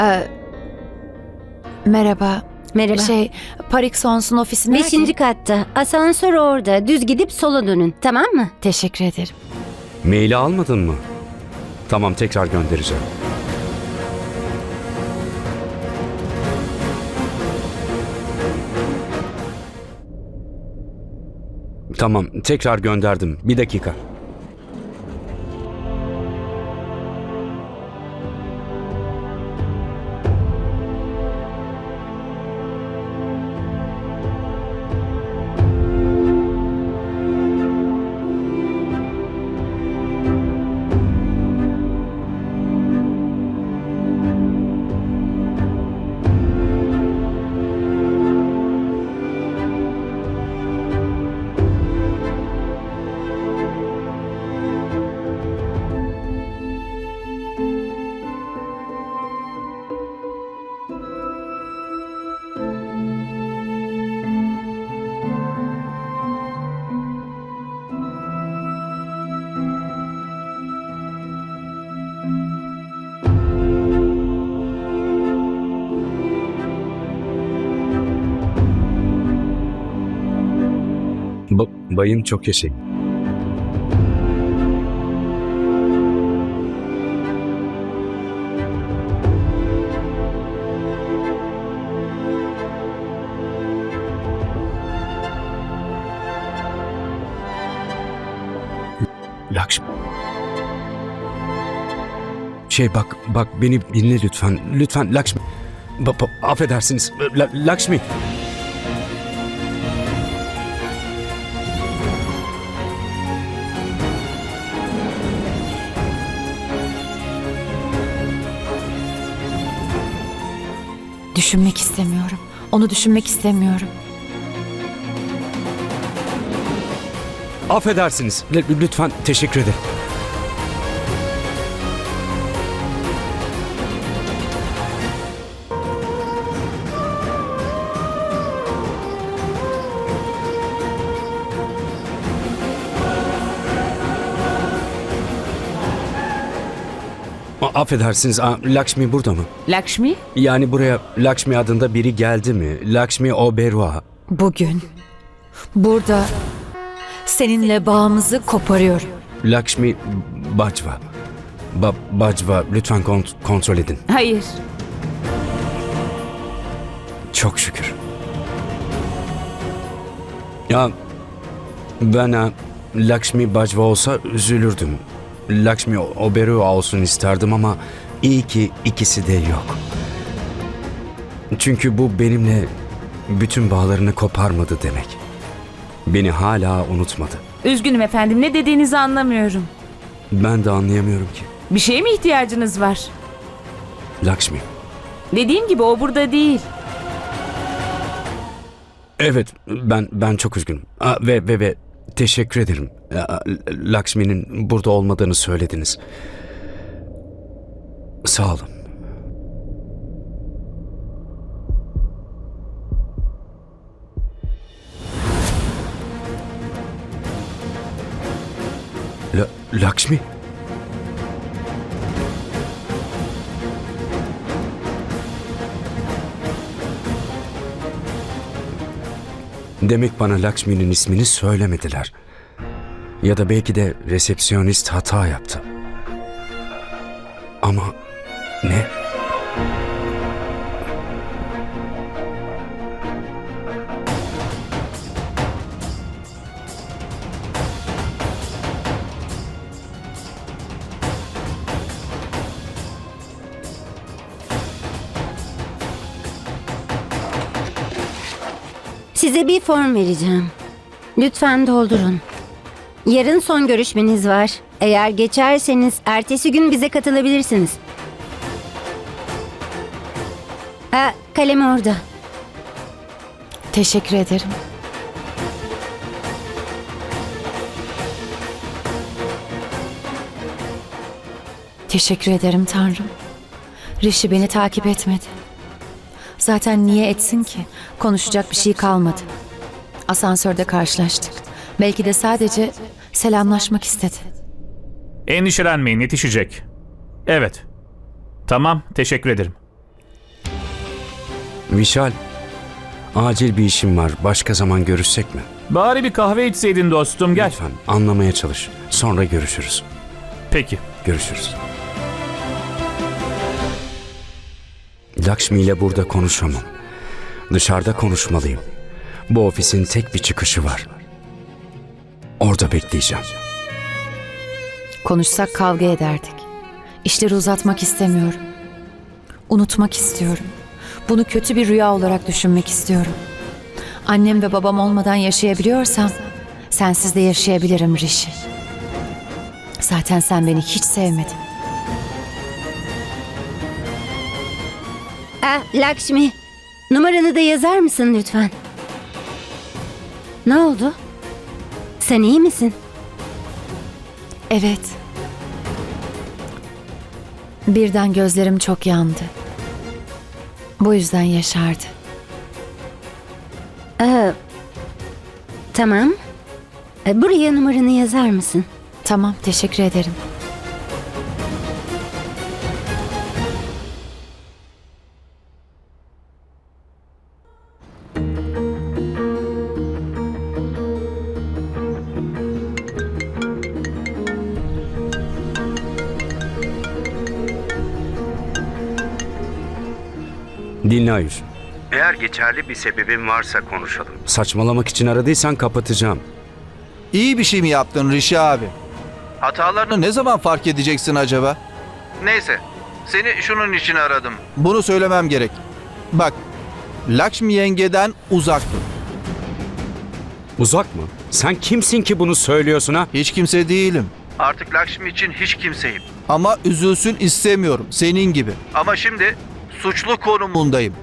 Ee, merhaba. Merhaba. Şey, Parik Sons'un ofisi nerede? Beşinci katta. Asansör orada. Düz gidip sola dönün. Tamam mı? Teşekkür ederim. Maili almadın mı? Tamam tekrar göndereceğim. Tamam tekrar gönderdim. Bir dakika. Ba- bayım çok. Lakşmi. Şey bak, bak beni dinle lütfen. Lütfen Lakşmi. Ba- ba- affedersiniz. La- Lakşmi. Düşünmek istemiyorum. Onu düşünmek istemiyorum. Affedersiniz. L- lütfen teşekkür ederim. Affedersiniz, Lakshmi burada mı? Lakshmi? Yani buraya Lakshmi adında biri geldi mi? Lakshmi Oberua. Bugün burada seninle bağımızı koparıyorum. Lakshmi Bajwa. Ba Bajwa lütfen kont- kontrol edin. Hayır. Çok şükür. Ya ben ha, Lakshmi Bajwa olsa üzülürdüm. Lakshmi Oberua olsun isterdim ama iyi ki ikisi de yok. Çünkü bu benimle bütün bağlarını koparmadı demek. Beni hala unutmadı. Üzgünüm efendim ne dediğinizi anlamıyorum. Ben de anlayamıyorum ki. Bir şeye mi ihtiyacınız var? Lakshmi. Dediğim gibi o burada değil. Evet, ben ben çok üzgünüm. Aa, ve ve ve teşekkür ederim. Aa, Lakshmi'nin burada olmadığını söylediniz. Sağ olun. La, Lakshmi? Demek bana Lakshmi'nin ismini söylemediler. Ya da belki de resepsiyonist hata yaptı. Ama ne? Size bir form vereceğim. Lütfen doldurun. Yarın son görüşmeniz var. Eğer geçerseniz ertesi gün bize katılabilirsiniz. Ha, kalem orada. Teşekkür ederim. Teşekkür ederim Tanrım. Rishi beni takip etmedi. Zaten niye etsin ki? Konuşacak bir şey kalmadı. Asansörde karşılaştık. Belki de sadece selamlaşmak istedi. Endişelenmeyin yetişecek. Evet. Tamam teşekkür ederim. Vişal, acil bir işim var. Başka zaman görüşsek mi? Bari bir kahve içseydin dostum gel. Lütfen anlamaya çalış. Sonra görüşürüz. Peki. Görüşürüz. Lakshmi ile burada konuşamam. Dışarıda konuşmalıyım. Bu ofisin tek bir çıkışı var. Orada bekleyeceğim. Konuşsak kavga ederdik. İşleri uzatmak istemiyorum. Unutmak istiyorum. Bunu kötü bir rüya olarak düşünmek istiyorum. Annem ve babam olmadan yaşayabiliyorsam sensiz de yaşayabilirim Rişi. Zaten sen beni hiç sevmedin. Ah, Lakshmi, numaranı da yazar mısın lütfen? Ne oldu? Sen iyi misin? Evet. Birden gözlerim çok yandı. Bu yüzden yaşardı. Ee, tamam. Buraya numaranı yazar mısın? Tamam, teşekkür ederim. Dinle Ayur. Eğer geçerli bir sebebin varsa konuşalım. Saçmalamak için aradıysan kapatacağım. İyi bir şey mi yaptın Rişi abi? Hatalarını ne zaman fark edeceksin acaba? Neyse, seni şunun için aradım. Bunu söylemem gerek. Bak, Lakshmi yengeden uzak dur. Uzak mı? Sen kimsin ki bunu söylüyorsun ha? Hiç kimse değilim. Artık Lakshmi için hiç kimseyim. Ama üzülsün istemiyorum, senin gibi. Ama şimdi suçlu konumundayım.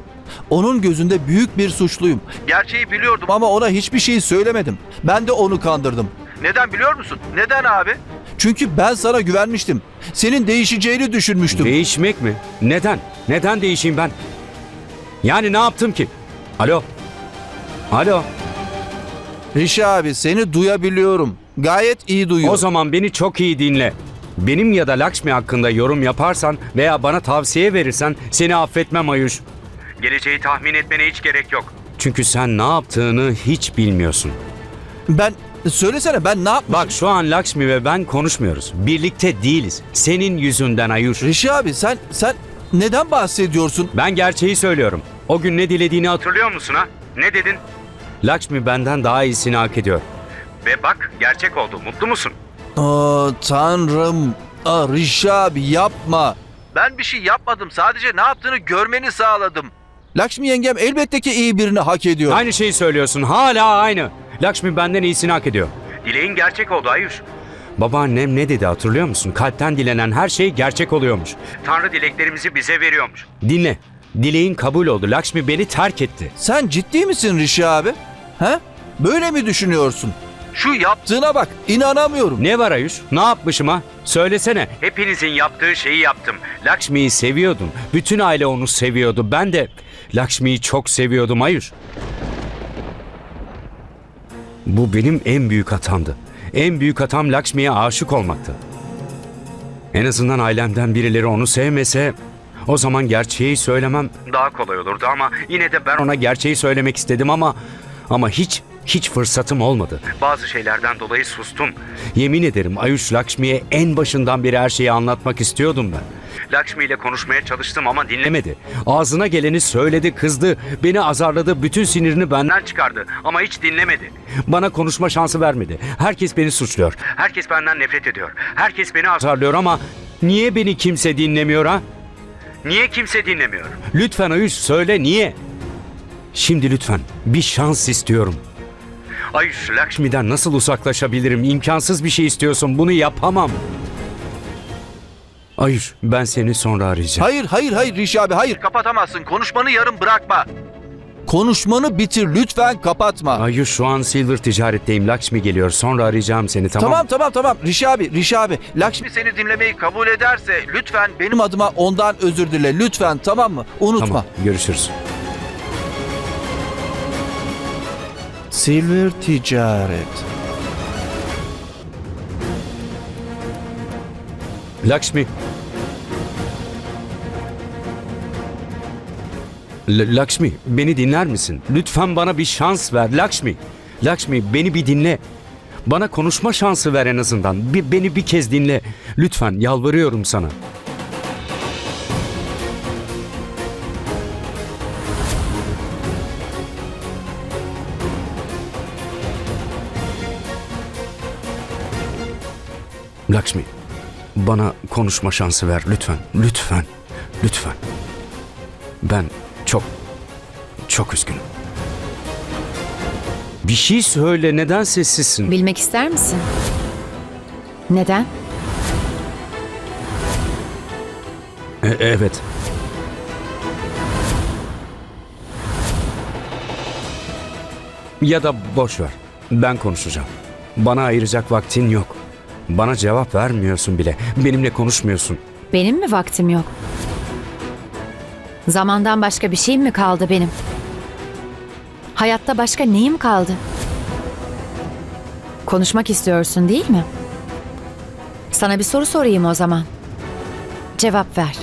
Onun gözünde büyük bir suçluyum. Gerçeği biliyordum ama ona hiçbir şey söylemedim. Ben de onu kandırdım. Neden biliyor musun? Neden abi? Çünkü ben sana güvenmiştim. Senin değişeceğini düşünmüştüm. Değişmek mi? Neden? Neden değişeyim ben? Yani ne yaptım ki? Alo? Alo? Rişi abi seni duyabiliyorum. Gayet iyi duyuyorum. O zaman beni çok iyi dinle. Benim ya da Lakshmi hakkında yorum yaparsan veya bana tavsiye verirsen seni affetmem Ayuş. Geleceği tahmin etmene hiç gerek yok. Çünkü sen ne yaptığını hiç bilmiyorsun. Ben söylesene ben ne yapmışım? Bak şu an Lakshmi ve ben konuşmuyoruz. Birlikte değiliz. Senin yüzünden Ayuş. Rişi abi sen sen neden bahsediyorsun? Ben gerçeği söylüyorum. O gün ne dilediğini hatırlıyor musun ha? Ne dedin? Lakshmi benden daha iyisini hak ediyor. Ve bak gerçek oldu. Mutlu musun? Aa, tanrım. Aa, Rişi abi yapma. Ben bir şey yapmadım. Sadece ne yaptığını görmeni sağladım. Lakshmi yengem elbette ki iyi birini hak ediyor. Aynı şeyi söylüyorsun. Hala aynı. Lakshmi benden iyisini hak ediyor. Dileğin gerçek oldu Ayuş. Babaannem ne dedi hatırlıyor musun? Kalpten dilenen her şey gerçek oluyormuş. Tanrı dileklerimizi bize veriyormuş. Dinle. Dileğin kabul oldu. Lakshmi beni terk etti. Sen ciddi misin Rişi abi? He? Böyle mi düşünüyorsun? Şu yaptığına bak. inanamıyorum. Ne var Ayuş? Ne yapmışım ha? Söylesene. Hepinizin yaptığı şeyi yaptım. Lakshmi'yi seviyordum. Bütün aile onu seviyordu. Ben de Lakshmi'yi çok seviyordum Ayuş. Bu benim en büyük hatamdı. En büyük hatam Lakshmi'ye aşık olmaktı. En azından ailemden birileri onu sevmese o zaman gerçeği söylemem daha kolay olurdu ama yine de ben ona gerçeği söylemek istedim ama ama hiç hiç fırsatım olmadı. Bazı şeylerden dolayı sustum. Yemin ederim Ayuş Lakshmi'ye en başından beri her şeyi anlatmak istiyordum ben. Lakshmi ile konuşmaya çalıştım ama dinlemedi. Ağzına geleni söyledi, kızdı, beni azarladı, bütün sinirini benden çıkardı ama hiç dinlemedi. Bana konuşma şansı vermedi. Herkes beni suçluyor. Herkes benden nefret ediyor. Herkes beni azarlıyor ama niye beni kimse dinlemiyor ha? Niye kimse dinlemiyor? Lütfen Ayuş söyle niye? Şimdi lütfen bir şans istiyorum. Ayuş, Lakshmi'den nasıl uzaklaşabilirim? İmkansız bir şey istiyorsun. Bunu yapamam. Ayuş, ben seni sonra arayacağım. Hayır hayır hayır Rişi abi hayır. Kapatamazsın. Konuşmanı yarım bırakma. Konuşmanı bitir lütfen kapatma. Ayuş şu an Silver ticaretteyim. Lakshmi geliyor. Sonra arayacağım seni tamam Tamam tamam tamam Rişi abi Rişi abi Lakshmi seni dinlemeyi kabul ederse lütfen benim adıma ondan özür dile lütfen tamam mı? Unutma. Tamam, görüşürüz. Silver Ticaret. Lakshmi. L- Lakshmi beni dinler misin? Lütfen bana bir şans ver Lakshmi. Lakshmi beni bir dinle. Bana konuşma şansı ver en azından. Bir, beni bir kez dinle. Lütfen yalvarıyorum sana. Lakshmi bana konuşma şansı ver lütfen. Lütfen. Lütfen. Ben çok çok üzgünüm. Bir şey söyle neden sessizsin? Bilmek ister misin? Neden? E- evet. Ya da boş ver. Ben konuşacağım. Bana ayıracak vaktin yok. Bana cevap vermiyorsun bile. Benimle konuşmuyorsun. Benim mi vaktim yok? Zamandan başka bir şeyim mi kaldı benim? Hayatta başka neyim kaldı? Konuşmak istiyorsun değil mi? Sana bir soru sorayım o zaman. Cevap ver.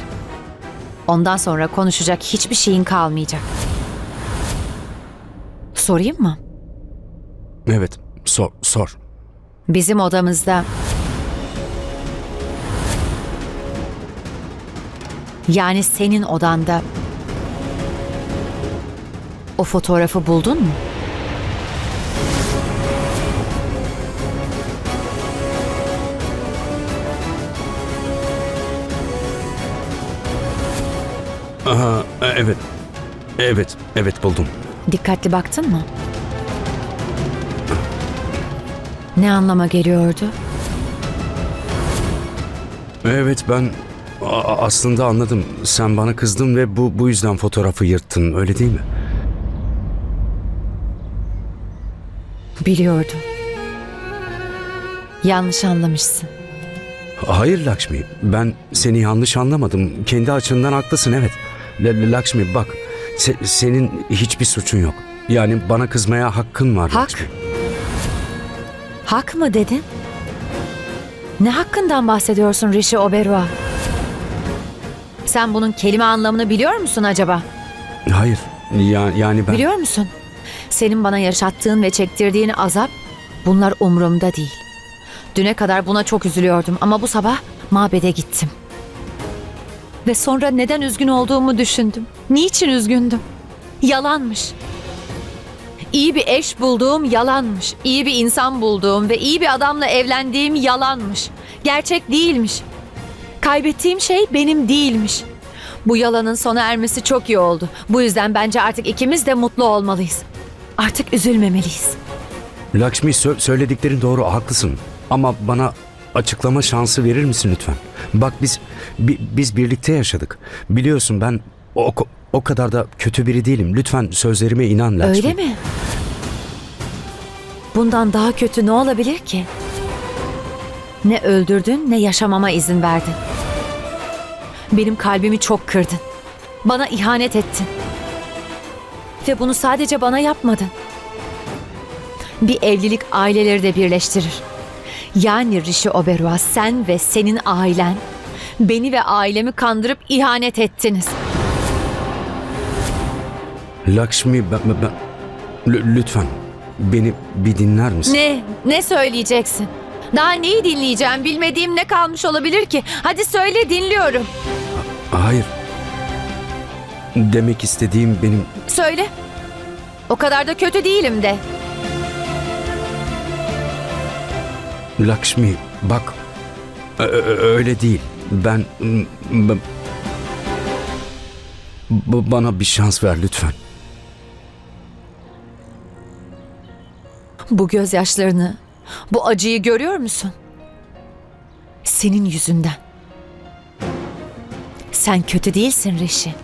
Ondan sonra konuşacak hiçbir şeyin kalmayacak. Sorayım mı? Evet, sor, sor. Bizim odamızda yani senin odanda o fotoğrafı buldun mu? Aha, e- evet. Evet, evet buldum. Dikkatli baktın mı? Ne anlama geliyordu? Evet ben a- aslında anladım. Sen bana kızdın ve bu bu yüzden fotoğrafı yırttın, öyle değil mi? Biliyordum. Yanlış anlamışsın. Hayır Lakshmi, ben seni yanlış anlamadım. Kendi açından haklısın evet. L- Lakshmi bak, se- senin hiçbir suçun yok. Yani bana kızmaya hakkın var Hak? Lakshmi. Hak mı dedin? Ne hakkından bahsediyorsun Rishi Oberoi? Sen bunun kelime anlamını biliyor musun acaba? Hayır, ya, yani ben... Biliyor musun? Senin bana yaşattığın ve çektirdiğin azap bunlar umurumda değil. Düne kadar buna çok üzülüyordum ama bu sabah mabede gittim. Ve sonra neden üzgün olduğumu düşündüm. Niçin üzgündüm? Yalanmış. İyi bir eş bulduğum yalanmış. İyi bir insan bulduğum ve iyi bir adamla evlendiğim yalanmış. Gerçek değilmiş. Kaybettiğim şey benim değilmiş. Bu yalanın sona ermesi çok iyi oldu. Bu yüzden bence artık ikimiz de mutlu olmalıyız. Artık üzülmemeliyiz. Lakshmi sö- söylediklerin doğru, haklısın. Ama bana açıklama şansı verir misin lütfen? Bak biz bi- biz birlikte yaşadık. Biliyorsun ben o, o kadar da kötü biri değilim. Lütfen sözlerime inan Lakshmi. Öyle mi? Bundan daha kötü ne olabilir ki? Ne öldürdün ne yaşamama izin verdin. Benim kalbimi çok kırdın. Bana ihanet ettin. Ve bunu sadece bana yapmadın. Bir evlilik aileleri de birleştirir. Yani Rishi Oberoi sen ve senin ailen beni ve ailemi kandırıp ihanet ettiniz. Lakshmi ben, ben- ben- lütfen beni bir dinler misin? Ne? Ne söyleyeceksin? Daha neyi dinleyeceğim? Bilmediğim ne kalmış olabilir ki? Hadi söyle dinliyorum. Hayır. Demek istediğim benim Söyle. O kadar da kötü değilim de. Lakshmi bak öyle değil. Ben b- b- bana bir şans ver lütfen. Bu gözyaşlarını, bu acıyı görüyor musun? Senin yüzünden. Sen kötü değilsin Reşi.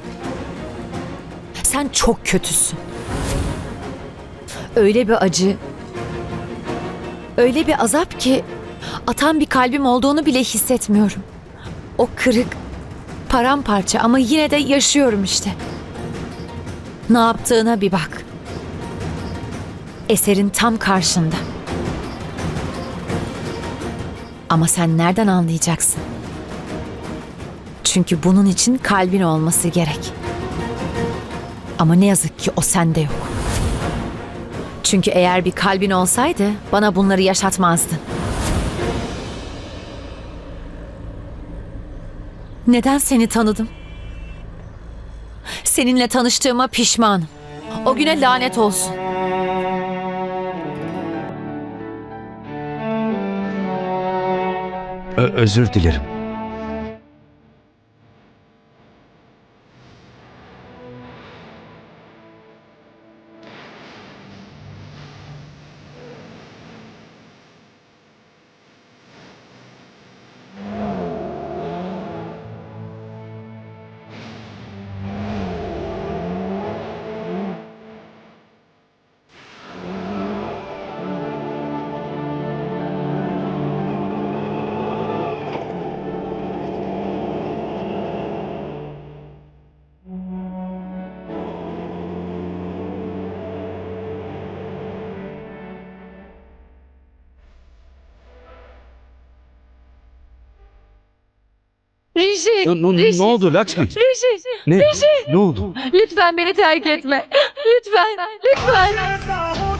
Sen çok kötüsün. Öyle bir acı, öyle bir azap ki atan bir kalbim olduğunu bile hissetmiyorum. O kırık, paramparça ama yine de yaşıyorum işte. Ne yaptığına bir bak. Eserin tam karşında. Ama sen nereden anlayacaksın? Çünkü bunun için kalbin olması gerek. Ama ne yazık ki o sende yok. Çünkü eğer bir kalbin olsaydı bana bunları yaşatmazdın. Neden seni tanıdım? Seninle tanıştığıma pişmanım. O güne lanet olsun. Ö- özür dilerim. Rişi, Ne, ne- ne oldu Lakshmi? Rişi, Ne? Ne oldu? lütfen beni terk etme. Lütfen, lütfen.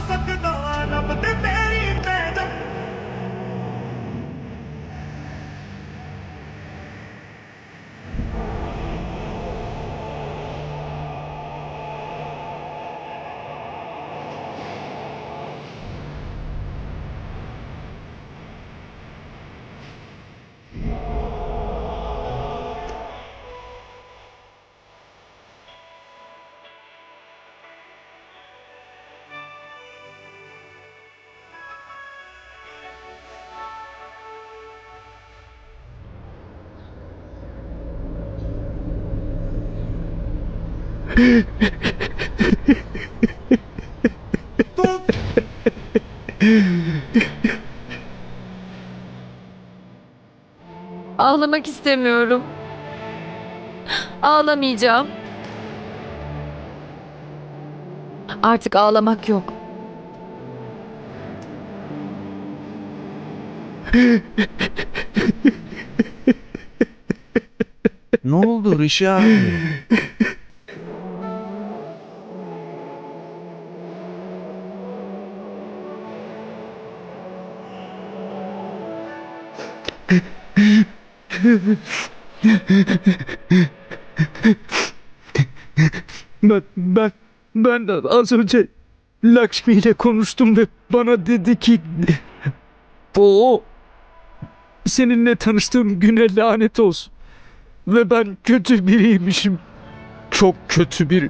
Ağlamak istemiyorum. Ağlamayacağım. Artık ağlamak yok. Ne oldu Rişi abi? Ben, ben, ben az önce Lakshmi ile konuştum ve bana dedi ki o seninle tanıştığım güne lanet olsun. Ve ben kötü biriymişim. Çok kötü bir.